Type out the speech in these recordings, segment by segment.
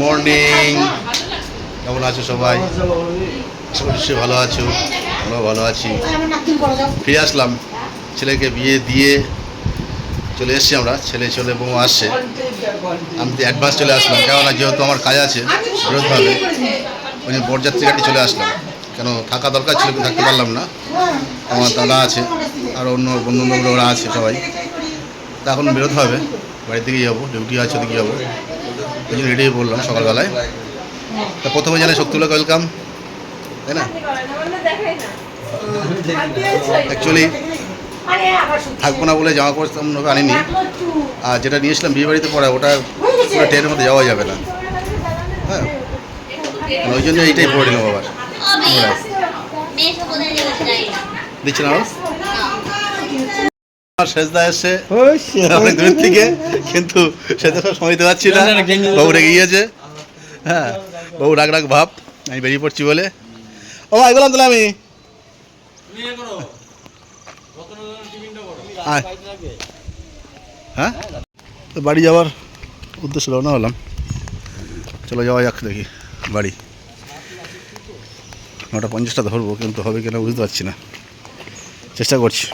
Morning কেমন আছো সবাই? আশা ভালো আছো। আমরাও ভালো আছি। ফিরে আসলাম। ছেলেকে বিয়ে দিয়ে চলে এসেছি আমরা। ছেলে চলে বউ আসছে। আমি তো অ্যাডভান্স চলে আসলাম। কেননা যেহেতু আমার কাজ আছে বেরোতে হবে, ওই বরযাত্রী গাড়ি চলে আসলাম। কেন থাকা দরকার ছিল, কিন্তু থাকতে পারলাম না। আমার দাদা আছে, আর অন্য বন্ধু ওরা আছে সবাই। তা এখন বেরোতে হবে। বাড়ির দিকে যাব ডিউটি আছে, ওদিকে যাব। ওই জন্য রেডি বললাম সকালবেলায়। তা প্রথমে জানাই শক্তিগুলো ওয়েলকাম তাই না? অ্যাকচুয়ালি থাকব না বলে জামা কাপড় তেমন আনিনি। আর যেটা নিয়েছিলাম বিয়ে বাড়িতে পড়া ওটা পুরো ট্রেনের মধ্যে যাওয়া যাবে না। হ্যাঁ। মানে ওই জন্য এইটাই পরে নিলাম আবার। দিচ্ছি না? আমার এসছে অনেক দূর থেকে কিন্তু সব সময় দিতে পারছি না। বাবু রেগে গিয়েছে। হ্যাঁ বাবু রাগ রাগ ভাব আমি বেরিয়ে পড়ছি বলে। ও ভাই বললাম তাহলে আমি হ্যাঁ? তো বাড়ি যাওয়ার উদ্দেশ্য রওনা হলাম। চলো যাওয়া যাক দেখি বাড়ি। নটা পঞ্চাশটা ধরবো কিন্তু হবে কিনা বুঝতে পারছি না। চেষ্টা করছি।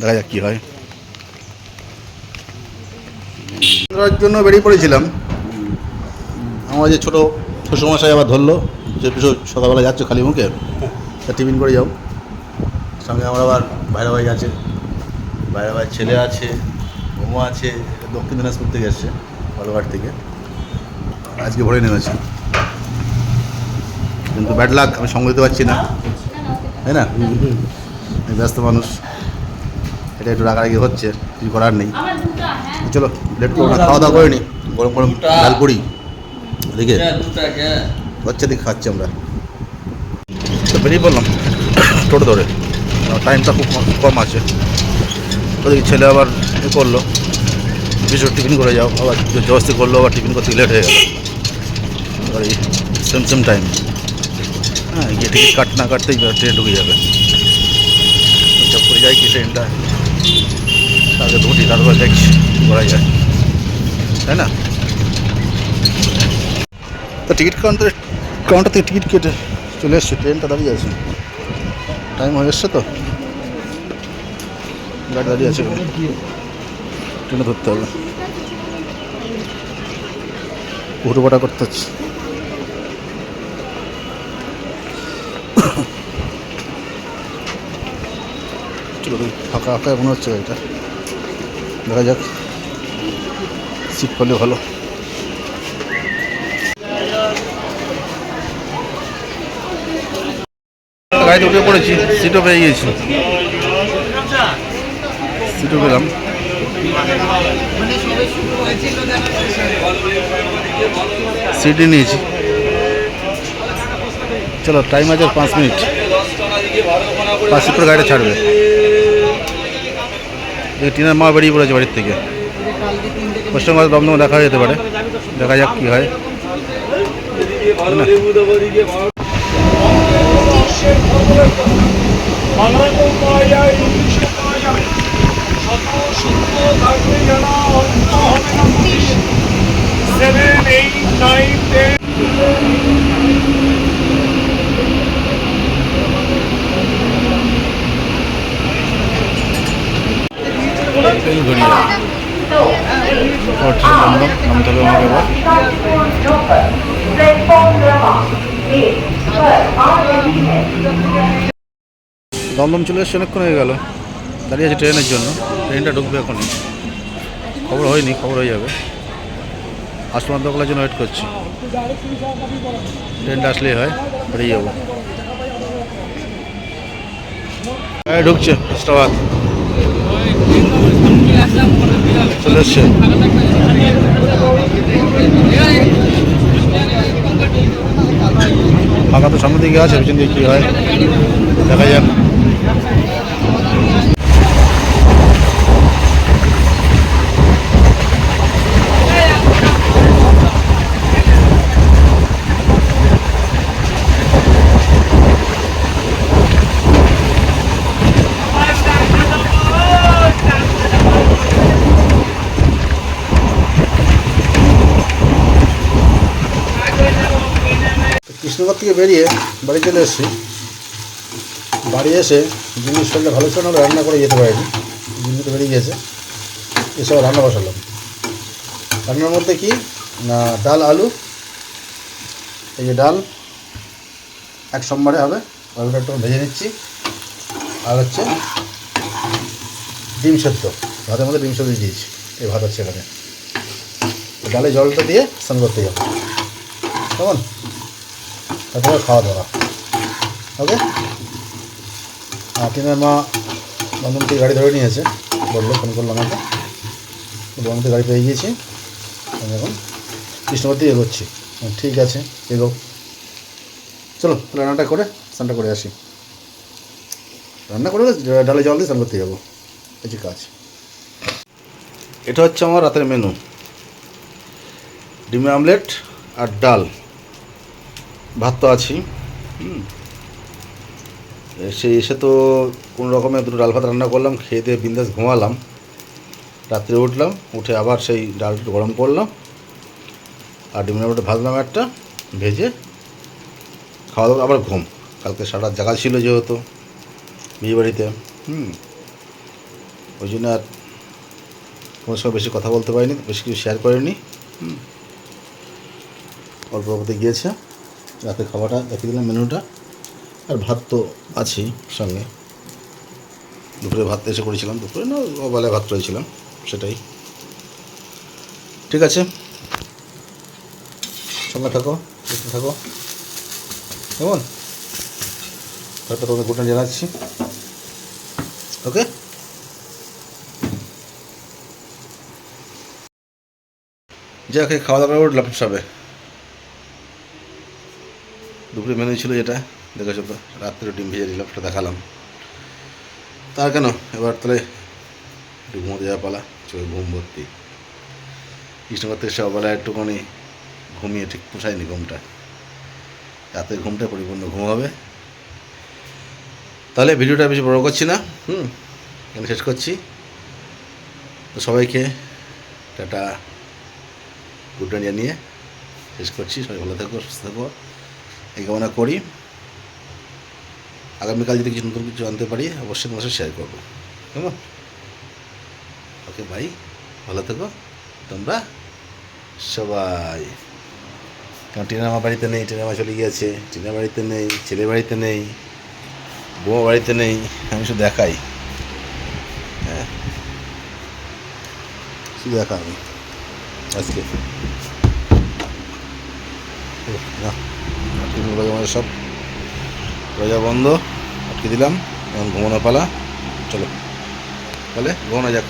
দেখা যাক কী হয়। করার জন্য বেরিয়ে পড়েছিলাম। আমার যে ছোটো শ্বশুরমশাই আবার ধরলো, যে পিছু সকালবেলা যাচ্ছ খালি মুখে, তা টিফিন করে যাও। সঙ্গে আমার আবার ভাইরা ভাই আছে। ভাইরা ভাই ছেলে আছে মোমো আছে দক্ষিণ দিনাজপুর থেকে এসছে বালুঘাট থেকে। আজকে ভরে নেমেছে। কিন্তু ব্যাড লাক আমি সঙ্গ দিতে পারছি না। তাই না? ব্যস্ত মানুষ। এটা একটু রাগারাগি হচ্ছে কিছু করার নেই। চলো লেট করব না খাওয়া দাওয়া করে নি। গরম গরম ডাল পুরি এদিকে। বাচ্চা দিকে খাচ্ছি আমরা। তো বেরিয়ে বললাম টোটো ধরে। টাইমটা খুব কম- কম আছে। ওদিকে ছেলে আবার এ করল। বিশুর টিফিন করে যাও। আবার জবস্তি করল আবার টিফিন করতে লেট হয়ে গেল। এবার এই সেম সেম টাইম হ্যাঁ গিয়ে টিকিট কাট না কাটতেই ট্রেন ঢুকে যাবে। করে যাই কি ট্রেনটা তাকে ধুটি তারপর দেখছি, করা যায়। তাই না? তো টিকিট কাউন্টারে, কাউন্টার থেকে টিকিট কেটে চলে এসছে, ট্রেনটা দাঁড়িয়ে আছে। টাইম হয়ে এসছে তো? গাড়ি দাঁড়িয়ে আছে। ট্রেনে ধরতে হবে। উঠোপাটা করতে হচ্ছে। ফাঁকা ফাঁকা মনে হচ্ছে গাড়িটা। দেখা যাক। সিট পেলে ভালো। গাড়িতে উঠে পড়েছি সিটও পেয়ে গিয়েছি। সিটও পেলাম। সিটই নিয়েছি। চলো টাইম আছে পাঁচ মিনিট। পাঁচ মিনিট গাড়িটা ছাড়বে। টিনার মা বেরিয়ে পড়েছে বাড়ির থেকে। পশ্চিমবঙ্গ দমদম দেখা যেতে পারে। দেখা যাক কী হয় তাই না? বাংলাদেশ পাওয়া যায় ইংলিশে পাওয়া যাবে শত সূত্র থাকবে জানা অন্ত হবে না police seven eight nine ten নামতে হবে আমাকে দমদম চলে এসছে অনেকক্ষণ হয়ে গেল। দাঁড়িয়ে আছে ট্রেনের জন্য। ট্রেনটা ঢুকবে এখনই। খবর হয়নি, খবর হয়ে যাবে। আসমান দোকলার জন্য ওয়েট করছি। ট্রেনটা আসলেই হয়, বেরিয়ে যাব। গাড়ি ঢুকছে চলে এসছে ফাঁকা তো সামনে দিকে আছে পিছন দিকে কী হয়? দেখা যাক। কৃষ্ণনগর থেকে বেরিয়ে বাড়ি চলে এসেছি। বাড়ি এসে জিনিস শরীরটা ভালো ছিল না রান্না করে যেতে পারিনি। জিনিস তো বেরিয়ে গিয়েছে। এসব রান্না বসালাম। রান্নার মধ্যে কি? না, ডাল, আলু। এই যে ডাল, এক সোমবারে হবে। আলুটা একটু ভেজে নিচ্ছি। আর হচ্ছে ডিম সেদ্ধ। ভাতের মধ্যে ডিম সেদ্ধ দিয়েছি। এই ভাত হচ্ছে এখানে। ডালে জলটা দিয়ে স্নান করতে যাব কেমন? তারপরে খাওয়া দাওয়া। ওকে টিনের মা বন্ধন থেকে গাড়ি ধরে নিয়েছে বলল ফোন করলাম আমাকে বন্ধন থেকে গাড়ি পেয়ে গিয়েছি। আমি এখন কৃষ্ণপতি এগোচ্ছি। ঠিক আছে, এগো। চলো, রান্নাটা করে, স্নানটা করে আসি। রান্না করে ডালে জল দিয়ে স্নান করতে যাব। এই কাজ। এটা হচ্ছে আমার রাতের মেনু ডিমের আমলেট আর ডাল। ভাত তো আছি হুম। এসে তো কোনো রকমে দুটো ডাল ভাত রান্না করলাম, খেয়ে দিয়ে বিন্দাস ঘুমালাম। রাত্রে উঠলাম, উঠে আবার সেই ডালটা গরম করলাম। আর ডিমের আমলেট ভাজলাম একটা, ভেজে খাওয়া দাওয়া, আবার ঘুম। কালকে সারা জায়গা ছিল যেহেতু বিয়ে বাড়িতে হুম। ওই জন্য আর কোনো সময় বেশি কথা বলতে পারিনি, বেশি কিছু শেয়ার করিনি, হুম। অল্প অল্পতে গিয়েছে। রাতে খাওয়াটা দেখিয়ে দিলাম মেনুটা আর ভাত তো আছেই সঙ্গে। দুপুরে ভাত এসে করেছিলাম, দুপুরে না বেলায় ভাত করেছিলাম, সেটাই। ঠিক আছে? সঙ্গে থাকো, দেখতে থাকো। কেমন? তারপর তোমাদের নাইট জানাচ্ছি। ওকে? যাকে খাওয়া দাওয়া উঠলাম সবে। দুপুরে মেনু ছিল যেটা। দেখেছ তো, রাত্রে ডিম ভেজে দিলাম সেটা দেখালাম। তার কেন? এবার তাহলে একটু ঘুমোতে যাওয়া পালা, চোখে ঘুম ভর্তি। কৃষ্ণগর থেকে সকালবেলা একটুখানি ঘুমিয়ে, ঠিক পোষায়নি ঘুমটা। রাতের ঘুমটা পরিপূর্ণ ঘুম হবে। তাহলে ভিডিওটা বেশি বড় করছি না, হুম? এখানে শেষ করছি। তো সবাইকে টাটা। গুড নাইট জানিয়ে শেষ করছি। সবাই ভালো থাকো, সুস্থ থাকো। এই কামনা করি। আগামীকাল যদি কিছু নতুন কিছু জানতে পারি, অবশ্যই তোমার সাথে শেয়ার করব। কেমন? ওকে ভাই ভালো থেকো। তোমরা সবাই। কারণ টিনা আমার বাড়িতে নেই, টিনা মা চলে গিয়েছে। টিনা বাড়িতে নেই ছেলে বাড়িতে নেই বউ বাড়িতে নেই, আমি শুধু দেখাই হ্যাঁ। শুধু দেখা আমি। আজকে। উফ, না আমাদের সব রোজা বন্ধ আটকে দিলাম এখন ঘুমানো পালা চলো তাহলে ঘুমানো যাক।